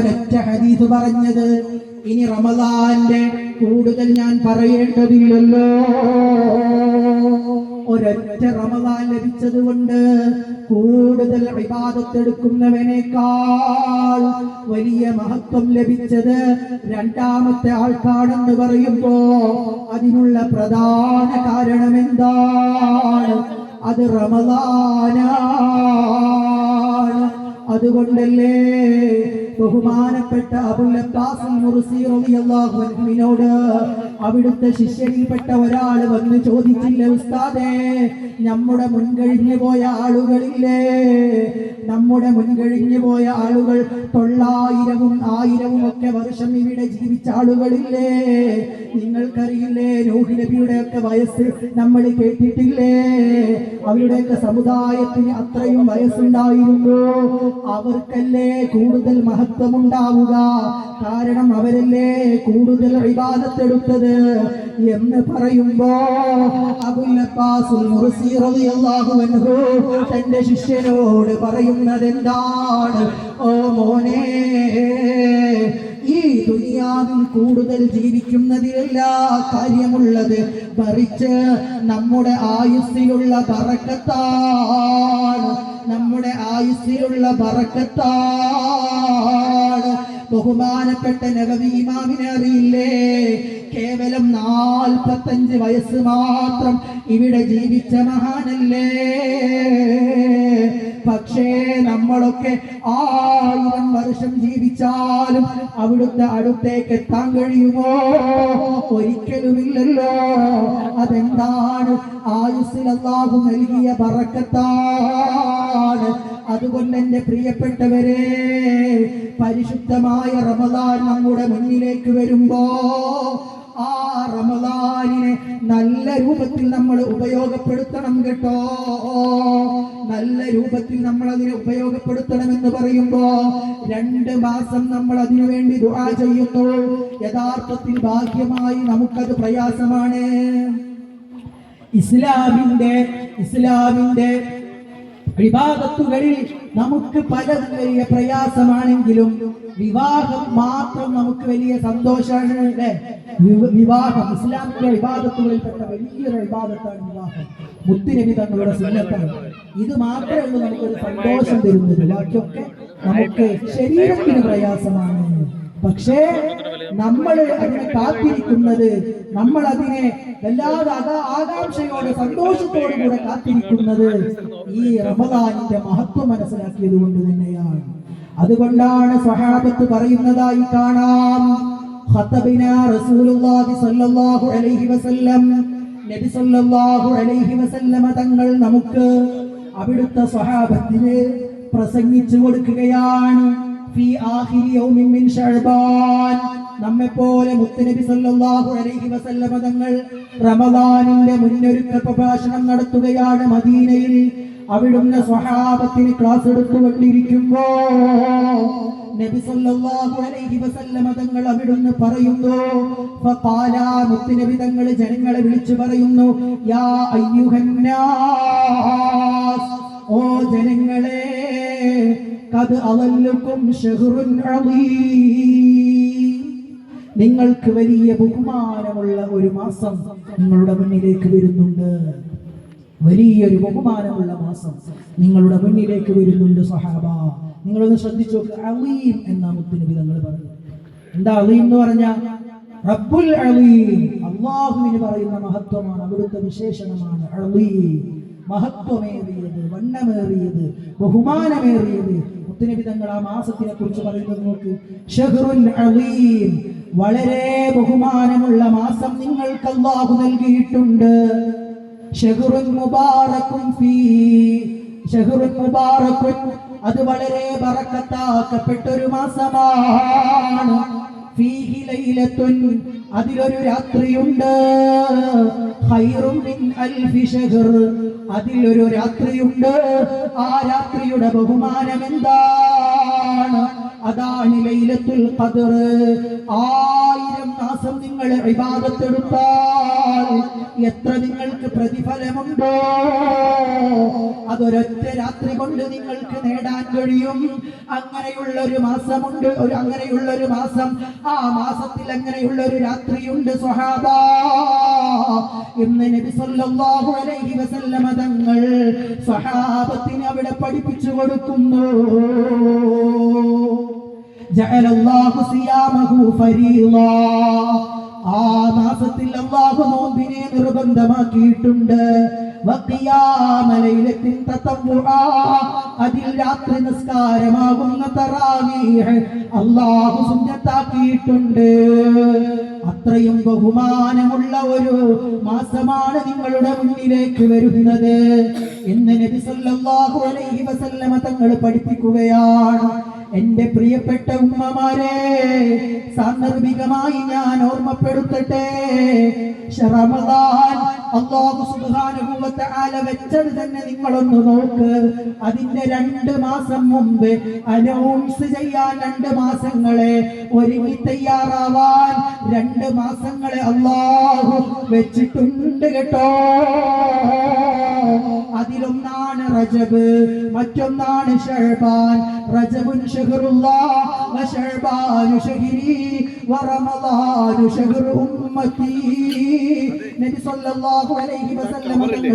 ഒരൊറ്റ ഹദീസ് പറഞ്ഞത്. ഇനി റമദാന്റെ കൂടുതൽ ഞാൻ പറയേണ്ടതില്ലല്ലോ. ഒരൊറ്റ റമദാൻ ലഭിച്ചത് കൊണ്ട് കൂടുതൽ വിവാദത്തെടുക്കുന്നവനേക്കാൾ വലിയ മഹത്വം ലഭിച്ചത് രണ്ടാമത്തെ ആൾക്കാണെന്ന് പറയുമ്പോ അതിനുള്ള പ്രധാന കാരണം എന്താണ് അത് റമദാനാണ്. അതുകൊണ്ടല്ലേ ബഹുമാനപ്പെട്ട അൻഹുവിനോട് അവിടുത്തെ ശിഷ്യരിൽപ്പെട്ട ഒരാൾ വന്ന് ചോദിച്ചില്ല ഉസ്താദേ നമ്മുടെ മുൻകഴിഞ്ഞു പോയ ആളുകളില്ലേ? നമ്മുടെ മുൻകഴിഞ്ഞു പോയ ആളുകൾ തൊള്ളായിരവും ആയിരവും ഒക്കെ വർഷം ഇവിടെ ജീവിച്ച ആളുകളില്ലേ? നിങ്ങൾക്കറിയില്ലേ നൂഹ് നബിയുടെ ഒക്കെ വയസ്സ് നമ്മൾ കേട്ടിട്ടില്ലേ? അവരുടെയൊക്കെ സമുദായത്തിന് അത്രയും വയസ്സുണ്ടായിരുന്നു? അവർക്കല്ലേ കൂടുതൽ മഹത്വമുണ്ടാവുക? കാരണം അവരല്ലേ കൂടുതൽ വിവാദത്തെടുത്തത് എന്ന് പറയുമ്പോ തന്റെ ശിഷ്യനോട് പറയുന്നത് എന്താണ് ഓ മോനെ ഈ ദുനിയാവിൽ കൂടുതൽ ജീവിക്കുന്നതിലല്ല കാര്യമുള്ളത്. മറിച്ച് നമ്മുടെ ആയുസ്സിലുള്ള പറക്കത്താണ് നമ്മുടെ ആയുസ്സിലുള്ള പറക്കത്താണ് ബഹുമാനപ്പെട്ട നബവി ഇമാമിനെ അറിയില്ലേ? കേവലം നാൽപ്പത്തഞ്ച് വയസ്സ് മാത്രം ഇവിടെ ജീവിച്ച മഹാനല്ലേ? പക്ഷേ നമ്മളൊക്കെ ആയിരം വർഷം ജീവിച്ചാലും അവിടുത്തെ അടുത്തേക്ക് എത്താൻ കഴിയുമോ? ഒരിക്കലുമില്ലല്ലോ. അതെന്താണ്? ആയുസ്സിൽ നൽകിയ പറക്കത്താണ് അതുകൊണ്ട് എന്റെ പ്രിയപ്പെട്ടവരെ പരിശുദ്ധമായ റമദാൻ നമ്മുടെ മുന്നിലേക്ക് വരുമ്പോ ആ റമദാനിനെ നല്ല രൂപത്തിൽ നമ്മൾ ഉപയോഗപ്പെടുത്തണം കേട്ടോ. നല്ല രൂപത്തിൽ നമ്മൾ അതിനെ ഉപയോഗപ്പെടുത്തണം എന്ന് പറയുമ്പോ രണ്ട് മാസം നമ്മൾ അതിനു വേണ്ടി ദുആ ചെയ്യുന്നു. യഥാർത്ഥത്തിൽ ഭാഗ്യമായി നമുക്കത് പ്രയാസമാണ്. ഇസ്ലാമിന്റെ ഇസ്ലാമിന്റെ വിവാദത്തുകളിൽ നമുക്ക് പലതും വലിയ പ്രയാസമാണെങ്കിലും വിവാഹം മാത്രം നമുക്ക് വലിയ സന്തോഷമാണ് വിവാഹം ഇസ്ലാമിലെ വിവാദത്തുകളിൽപ്പെട്ട വലിയൊരു വിവാദത്താണ് വിവാഹം. മുത്തുനബി തങ്ങളുടെ സുന്നത്താണ്. ഇത് മാത്രമേ നമുക്കൊരു സന്തോഷം തരുന്നത്. ബാക്കിയൊക്കെ നമുക്ക് ശരീരത്തിന് പ്രയാസമാണ്. പക്ഷേ നമ്മൾ അതിനെ കാത്തിരിക്കുന്നത് നമ്മൾ അതിനെ വല്ലാതെ അതാ ആകാംക്ഷയോടെ സന്തോഷത്തോടു കൂടെ കാത്തിരിക്കുന്നത് ഈ റമദാനിന്റെ മഹത്വം മനസ്സിലാക്കിയത് കൊണ്ട് തന്നെയാണ്. അതുകൊണ്ടാണ് സഹാബത്ത് പറയുന്നതായി കാണാം. ഖത്തബിനാ റസൂലുള്ളാഹി സ്വല്ലല്ലാഹു അലൈഹി വസല്ലം നബി സ്വല്ലല്ലാഹു അലൈഹി വസല്ലമ തങ്ങൾ നമുക്ക് അവിടുത്തെ സ്വഹാബത്തിന് പ്രസംഗിച്ചു കൊടുക്കുകയാണ്. ഫീ ആഖിരി യൗമിൻ മിൻ ശഅബാൻ നമ്മെ പോലെ മുത്തനബി സല്ലല്ലാഹു അലൈഹി വസല്ലമ തങ്ങൾ റമദാനിന്റെ മുന്നൊരുക്ക പ്രഭാഷണം നടത്തുകയാണ് മദീനയിൽ. അവിടുന്ന് സ്വഹാബത്തിന് ക്ലാസ് എടുത്തുകൊണ്ടിരിക്കുമ്പോ നബി സല്ലല്ലാഹു അലൈഹി വസല്ലമ തങ്ങൾ അവിടുന്ന് പറയുന്നു ഫഖാല മുത്തുനബി തങ്ങൾ ജനങ്ങളെ വിളിച്ചു പറയുന്നു യാ അയ്യുഹന്നാസ് ഓ ജനങ്ങളെ കദ് അവല്ലുക്കും ഷഹ്റുൻ അളീം നിങ്ങൾക്ക് വലിയ ബഹുമാനമുള്ള ഒരു മാസം നിങ്ങളുടെ മുന്നിലേക്ക് വരുന്നുണ്ട്. വലിയൊരു ബഹുമാനമുള്ള മാസം നിങ്ങളുടെ മുന്നിലേക്ക് വരുന്നുണ്ട് സഹാബ. നിങ്ങളൊന്ന് ശ്രദ്ധിച്ചു അലീം എന്ന മുത്തുനബി തങ്ങൾ പറഞ്ഞു. എന്താ അലീം എന്ന് പറഞ്ഞ? റബ്ബുൽ അലീം. അള്ളാഹുവിന് പറയുന്ന മഹത്വമാണ് അവിടുത്തെ വിശേഷണമാണ് അലീം. മഹത്വമേറിയത് വണ്ണമേറിയത് ബഹുമാനമേറിയത്. മുത്തുനബി തങ്ങൾ ആ മാസത്തിനെ കുറിച്ച് പറയുന്നത് നോക്ക്. ഷഹറുൽ അലീം. വളരെ ബഹുമാനമുള്ള മാസം നിങ്ങൾക്ക് അള്ളാഹു നൽകിയിട്ടുണ്ട് ഷഹറുൽ ഫീ. ഷഹറുൽ അത് വളരെ ബറക്കത്താക്കപ്പെട്ട ഒരു മാസമാണ്. ഫീഹി ലൈലത്തുൻ. അതിലൊരു രാത്രിയുണ്ട്. അതിലൊരു രാത്രിയുണ്ട്. ആ രാത്രിയുടെ ബഹുമാനം എന്താണ് അതാണ് ലൈലത്തുൽ ഖദർ. ആയിരം മാസം നിങ്ങൾ ഇബാദത്തെടുത്താൽ എത്ര നിങ്ങൾക്ക് പ്രതിഫലമുണ്ടോ? അതൊരൊറ്റ രാത്രി കൊണ്ട് നിങ്ങൾക്ക് നേടാൻ കഴിയും. അങ്ങനെയുള്ള ഒരു മാസമുണ്ട് ഒരു അങ്ങനെയുള്ള ഒരു മാസം. ആ മാസത്തിൽ അങ്ങനെയുള്ള ഒരു രാത്രിയുണ്ട് സ്വഹാബ. നബി സല്ലല്ലാഹു അലൈഹി വസല്ലമ തങ്ങൾ സ്വഹാബത്തിന് അവിടെ പഠിപ്പിച്ചു കൊടുക്കുന്നു. ജഅലല്ലാഹു സിയാമഹു ഫരീളാ ആ മാസത്തിൽ അള്ളാഹു നോമ്പിനെ നിർബന്ധമാക്കിയിട്ടുണ്ട്. അതിൽ രാത്രി നിസ്കാരമാകുന്ന തറാവീഹ് അള്ളാഹു സുന്നത്താക്കിയിട്ടുണ്ട് അത്രയും ബഹുമാനമുള്ള ഒരു മാസമാണ് നിങ്ങളുടെ മുന്നിലേക്ക് വരുന്നത് എന്ന് നബി സല്ലല്ലാഹു അലൈഹി വസല്ലമ തങ്ങൾ പഠിപ്പിക്കുകയാണ് എന്റെ പ്രിയപ്പെട്ട ഉമ്മമാരെ സാന്ദർഭികമായി ഞാൻ ഓർമ്മപ്പെടുത്തട്ടെ. സുബ്ഹാനഹു വ തആല വെച്ചത് തന്നെ നിങ്ങളൊന്ന് നോക്ക്. അതിന്റെ രണ്ട് മാസം മുമ്പ് അനൗൺസ് ചെയ്യാൻ രണ്ട് മാസങ്ങളെ ഒരുങ്ങി തയ്യാറാവാൻ രണ്ട് മാസങ്ങളെ അല്ലാഹു വെച്ചിട്ടുണ്ട് കേട്ടോ. അതിലൊന്നാണ് റജബ് മറ്റൊന്നാണ് ഷഹബാൻ. റജബുൻ ഷഹറുല്ലാഹ്